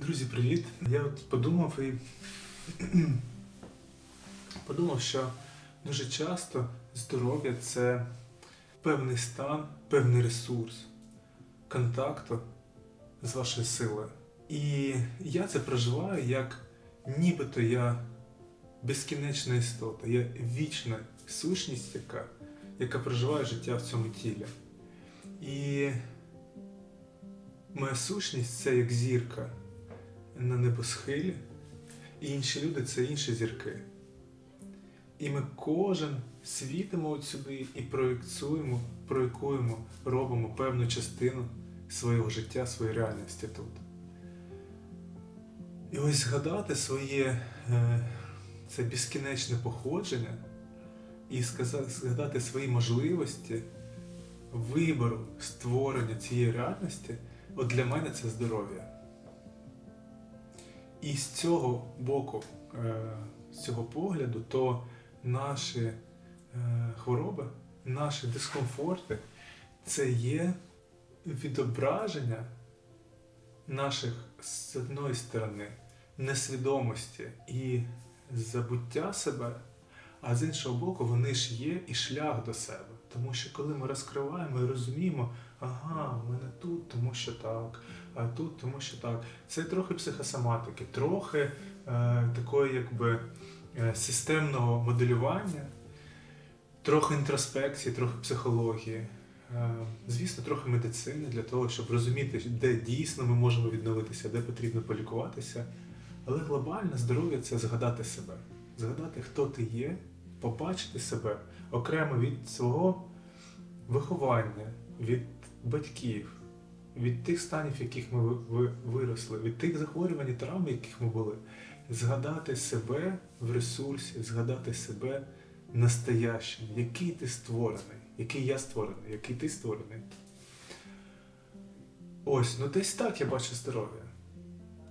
Друзі, привіт! Я от подумав і подумав, що дуже часто здоров'я це певний стан, певний ресурс контакту з вашою силою. І я це проживаю як нібито я безкінечна істота, я вічна сущність, яка, яка проживає життя в цьому тілі. І моя сущність це як зірка на небосхилі, і інші люди це інші зірки. І ми кожен світимо от сюди і проєкцюємо, проєкуємо, робимо певну частину свого життя, своєї реальності тут. І ось згадати своє е, це безкінечне походження і згадати свої можливості вибору створення цієї реальності, от для мене це здоров'я. І з цього боку, е, з цього погляду, то наші е, хвороби, наші дискомфорти це є відображення наших з одної сторони несвідомості і забуття себе, а з іншого боку, вони ж є і шлях до себе. Тому що коли ми розкриваємо і розуміємо, ага, в мене тут, тому що так, а тут, тому що так. Це трохи психосоматики, трохи е, такої якби е, системного моделювання, трохи інтроспекції, трохи психології. Е, Звісно, трохи медицини для того, щоб розуміти, де дійсно ми можемо відновитися, де потрібно полікуватися. Але глобальне здоров'я це згадати себе, згадати, хто ти є, побачити себе окремо від свого виховання, від батьків, від тих станів, яких ми ви- ви- виросли, від тих захворювань і травм, яких ми були. Згадати себе в ресурсі, згадати себе настоящим, який ти створений, який я створений, який ти створений. Ось, ну десь так я бачу здоров'я.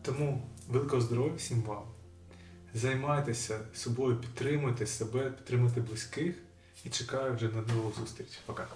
Тому великого здоров'я всім вам. Займайтеся собою, підтримуйте себе, підтримуйте близьких і чекаю вже на нову зустріч. Пока.